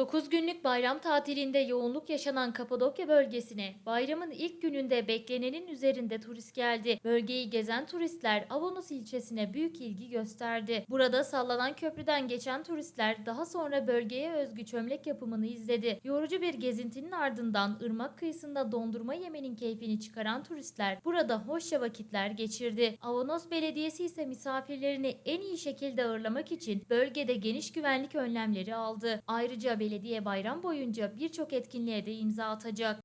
9 günlük bayram tatilinde yoğunluk yaşanan Kapadokya bölgesine bayramın ilk gününde beklenenin üzerinde turist geldi. Bölgeyi gezen turistler Avanos ilçesine büyük ilgi gösterdi. Burada sallanan köprüden geçen turistler daha sonra bölgeye özgü çömlek yapımını izledi. Yorucu bir gezintinin ardından ırmak kıyısında dondurma yemenin keyfini çıkaran turistler burada hoşça vakitler geçirdi. Avanos Belediyesi ise misafirlerini en iyi şekilde ağırlamak için bölgede geniş güvenlik önlemleri aldı. Ayrıca belediye bayram boyunca birçok etkinliğe de imza atacak.